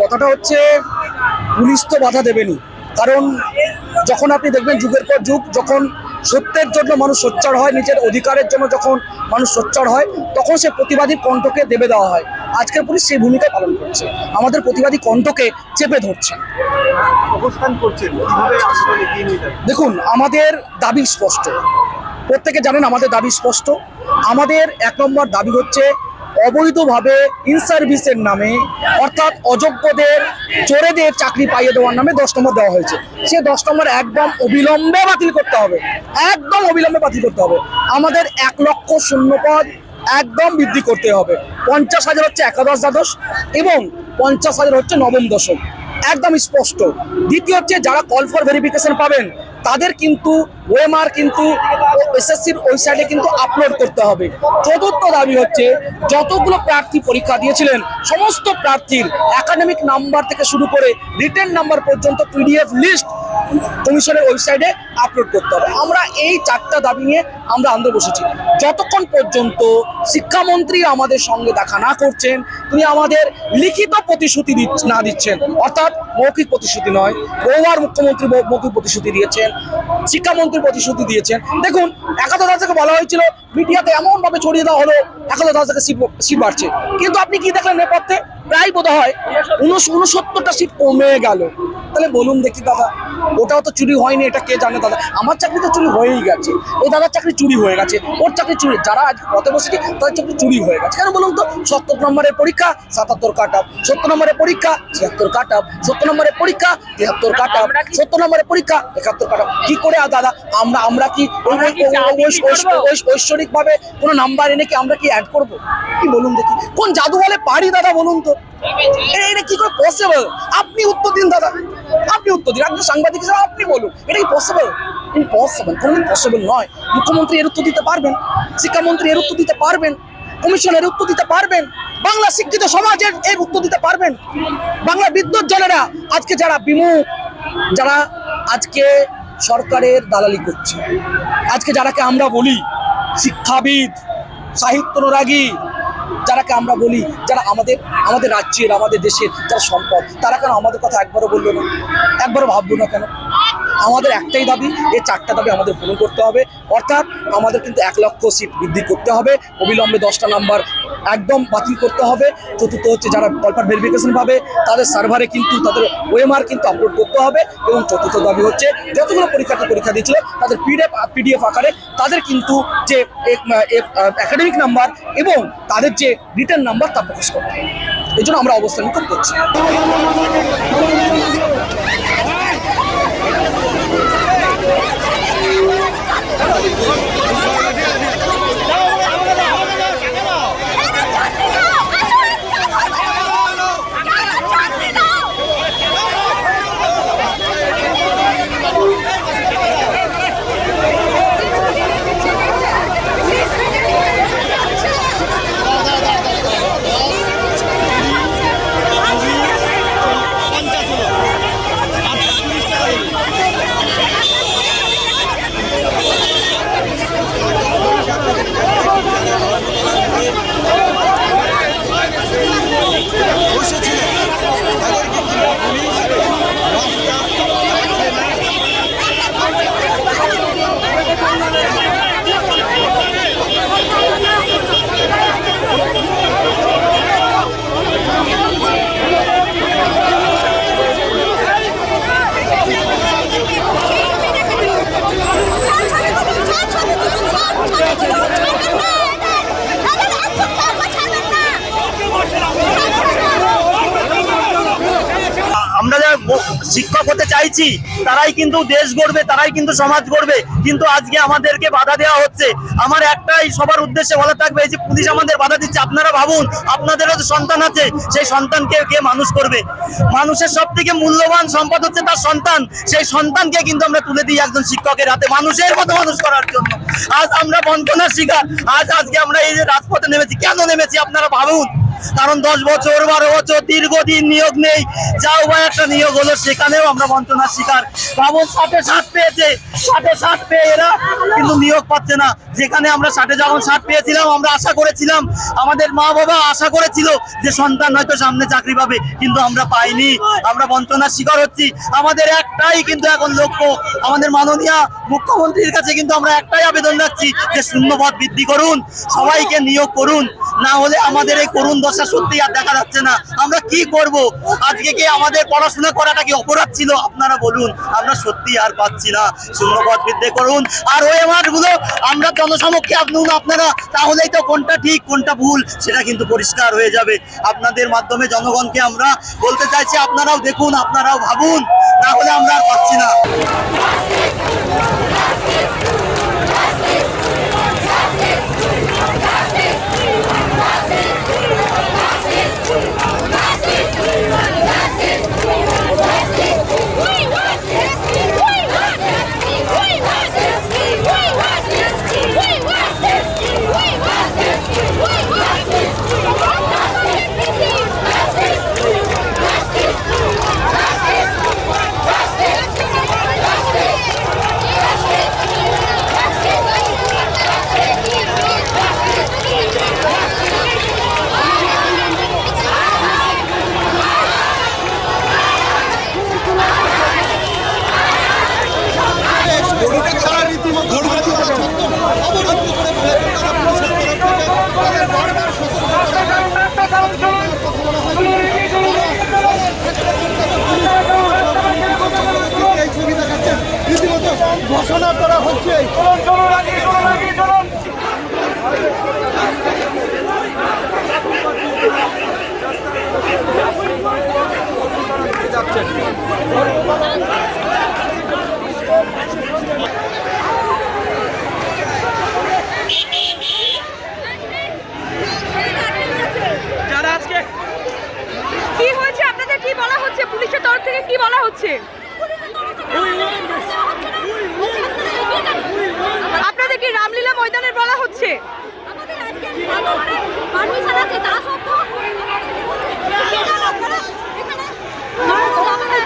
কথাটা হচ্ছে পুলিশ তো বাধা দেবেনি। কারণ যখন আপনি দেখবেন যুগের পর যুগ যখন সত্যের জন্য মানুষ সোচ্চার হয় নিজের অধিকারের জন্য যখন মানুষ সোচ্চার হয় তখন সে প্রতিবাদী কণ্ঠকে দেবে দেওয়া হয়। আজকের পুলিশ সেই ভূমিকা পালন করছে। আমাদের প্রতিবাদী কণ্ঠকে চেপে ধরছে। দেখুন আমাদের দাবি স্পষ্ট। প্রত্যেকে জানেন আমাদের দাবি স্পষ্ট। আমাদের এক নম্বর দাবি হচ্ছে অবৈধভাবে ইন সার্ভিসের নামে অর্থাৎ অযোগ্যদের চোরেদের চাকরি পাইয়ে দেওয়ার নামে দশ নম্বর দেওয়া হয়েছে। সে দশ নম্বর একদম অবিলম্বে বাতিল করতে হবে। একদম অবিলম্বে বাতিল করতে হবে। আমাদের এক লক্ষ শূন্য পদ একদম বৃদ্ধি করতে হবে। পঞ্চাশ হাজার হচ্ছে একাদশ দ্বাদশ এবং পঞ্চাশ হাজার হচ্ছে নবম দশম। একদম স্পষ্ট। দ্বিতীয় হচ্ছে যারা কল ফর ভেরিফিকেশন পাবেন তাদের কিন্তু ওএমআর কিন্তু এসএসসির ওয়েবসাইটে কিন্তু আপলোড করতে হবে। চতুর্থ দাবি হচ্ছে, যতগুলো প্রার্থী পরীক্ষা দিয়েছিলেন, সমস্ত প্রার্থীর একাডেমিক নাম্বার থেকে শুরু করে রিটার্ন নাম্বার পর্যন্ত পিডিএফ লিস্ট কমিশনের ওয়েবসাইটে আপলোড করতে হবে। আমরা এই চারটা দাবি নিয়ে আমরা আন্দোলন বসেছি। যতক্ষণ পর্যন্ত শিক্ষামন্ত্রী আমাদের সঙ্গে দেখা না করছেন, তিনি আমাদের লিখিত প্রতিশ্রুতি না দিচ্ছেন, অর্থাৎ মৌখিক প্রতিশ্রুতি নয় বহুবার মুখ্যমন্ত্রী মৌখিক প্রতিশ্রুতি দিয়েছেন শিক্ষামন্ত্রী প্রতিশ্রুতি দিয়েছেন। দেখুন, একাদশ থেকে বলা হয়েছিল, মিডিয়াতে এমনভাবে ছড়িয়ে দেওয়া হলো, একাদশ থেকে সিট সিট বাড়ছে। কিন্তু আপনি কি দেখলেন নেপথ্যে? প্রায় বোধ হয় উনসত্তরটা সিট কমে গেল। তাহলে বলুন দেখি দাদা। ওটাও তো চুরি হয়নি এটা কে জানে দাদা? আমার চাকরি তো চুরি হয়েই গেছে। এই দাদার চাকরি চুরি হয়ে গেছে ওর চাকরি চুরি যারা আজ পথে বসেছে তাদের চাকরি চুরি হয়ে গেছে। কেন বলুন তো? সত্তর নম্বরের পরীক্ষা সাতাত্তর কাট আপ সত্তর নম্বরের পরীক্ষা ছিয়াত্তর কাট আপ সত্তর নম্বরের পরীক্ষা তিয়াত্তর কাট আপ সত্তর নম্বরের পরীক্ষা একাত্তর কাট আপ কি করে আর দাদা? আমরা আমরা কি ঐশ্বরিক ভাবে কোনো নাম্বার এনে কি আমরা কি অ্যাড করব? কি বলুন দেখি। কোন জাদু বলে পারি দাদা বলুন তো? এটা কি করে পসিবল আপনি উত্তর দিন দাদা। আপনি উত্তর দিন, একজন সাংবাদিক হিসেবে আপনি বলুন, এটা কি পসিবল ইম্পসিবল কোনোদিন পসিবল নয়। মুখ্যমন্ত্রী এর উত্তর দিতে পারবেন, শিক্ষামন্ত্রী এর উত্তর দিতে পারবেন, কমিশনের উত্তর দিতে পারবেন, বাংলা শিক্ষিত সমাজের এর উত্তর দিতে পারবেন। বাংলা বিদ্যুৎ জনেরা আজকে যারা বিমুখ, যারা আজকে সরকারের দালালি করছে, আজকে যারাকে আমরা বলি শিক্ষাবিদ, সাহিত্য অনুরাগী যারাকে আমরা বলি, যারা আমাদের আমাদের রাজ্যের, আমাদের দেশের যারা সম্পদ, তারা কেন আমাদের কথা একবারও বলল না? একবারও ভাবলো না কেন? আমাদের একটাই দাবি, এই চারটা দাবি আমাদের পূরণ করতে হবে। অর্থাৎ আমাদের কিন্তু এক লক্ষ সিট বৃদ্ধি করতে হবে। অবিলম্বে দশটা নাম্বার একদম বাতিল করতে হবে। চতুর্থ হচ্ছে যারা কলপার ভেরিফিকেশন পাবে, তাদের সার্ভারে কিন্তু তাদের ওএমআর কিন্তু আপলোড করতে হবে এবং চতুর্থ দাবি হচ্ছে যতগুলো পরীক্ষার্থী পরীক্ষা দিয়েছিল, তাদের পিডিএফ পিডিএফ আকারে তাদের কিন্তু যে একাডেমিক নাম্বার এবং তাদের যে রিটার্ন নাম্বার তা প্রকাশ করতে হবে। এই জন্য আমরা অবস্থান করছি আমরা যারা ব- শিক্ষক হতে চাইছি। তারাই কিন্তু দেশ গড়বে, তারাই কিন্তু সমাজ গড়বে। কিন্তু আজকে আমাদেরকে বাধা দেওয়া হচ্ছে। আমার একটাই সবার উদ্দেশ্যে বলা থাকবে যে পুলিশ আমাদের বাধা দিচ্ছে, আপনারা ভাবুন, আপনাদেরও তো সন্তান আছে, সেই সন্তানকে কে মানুষ করবে? মানুষের সব থেকে মূল্যবান সম্পদ হচ্ছে তার সন্তান। সেই সন্তানকে কিন্তু আমরা তুলে দিই একজন শিক্ষকের হাতে, মানুষের মতো মানুষ করার জন্য। আজ আমরা বঞ্চনার শিকার, আজ আজকে আমরা এই যে রাজপথে নেমেছি, কেন নেমেছি আপনারা ভাবুন? কারণ দশ বছর, বারো বছর দীর্ঘদিন নিয়োগ নেই। যাও বা একটা নিয়োগ হলো, সেখানেও আমরা বঞ্চনার শিকার। ভাবুন ষাটে ষাট পেয়েছে ষাটে ষাট পেয়ে এরা কিন্তু নিয়োগ পাচ্ছে না। যেখানে আমরা ষাটে যখন ষাট পেয়েছিলাম, আমরা আশা করেছিলাম, আমাদের মা বাবা আশা করেছিল যে সন্তান হয়তো সামনে চাকরি পাবে, কিন্তু আমরা পাইনি। আমরা বঞ্চনার শিকার হচ্ছি। আমাদের একটাই কিন্তু এখন লক্ষ্য, আমাদের মাননীয় মুখ্যমন্ত্রীর কাছে কিন্তু আমরা একটাই আবেদন রাখছি যে শূন্যপদ বৃদ্ধি করুন, সবাইকে নিয়োগ করুন। না হলে আমাদের এই করুণ দশা সত্যি আর দেখা যাচ্ছে না। আমরা কি করব? আজকে কি আমাদের পড়াশোনা করাটা কি অপরাধ ছিল? আপনারা বলুন, আমরা সত্যি আর পাচ্ছি না। শূন্যপদ বৃদ্ধি করুন। আর ওই গুলো আমরা জনসমক্ষে আপনুন আপনারা। তাহলেই তো কোনটা ঠিক, কোনটা ভুল, সেটা কিন্তু পরিষ্কার হয়ে যাবে। আপনাদের মাধ্যমে জনগণকে আমরা বলতে চাইছি, আপনারাও দেখুন, আপনারাও ভাবুন। না হলে আমরা আর পাচ্ছি না। ঘোষণা করা হচ্ছে। কি হয়েছে? আপনাদের কি বলা হচ্ছে? পুলিশের তরফ থেকে কি বলা হচ্ছে আপনাদের কি রামলীলা ময়দানের বলা হচ্ছে। পারমিশন আছে তা সত্ত্বেও সেখানে আপনারা এখানে দাঁড়ানো যাবে না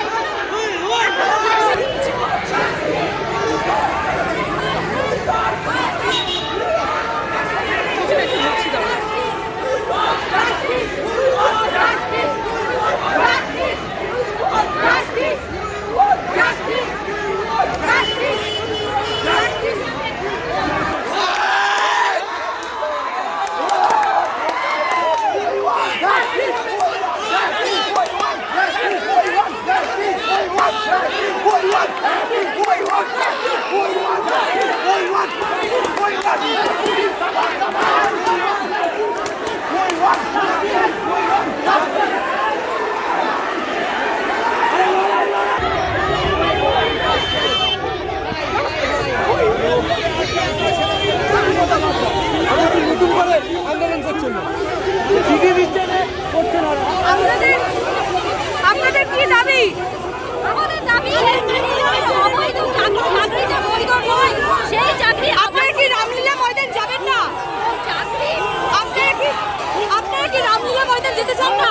আপনাদের আপনাদের কি দাবি আমাদের দাবি অবৈধ চাকরি চাকরিটা বৈধ নয় সেই চাকরি আপনারা কি রামলীলা ময়দান যাবেন না চাকরি আপনারা কি আপনারা কি রামলীলা ময়দান যেতে চান না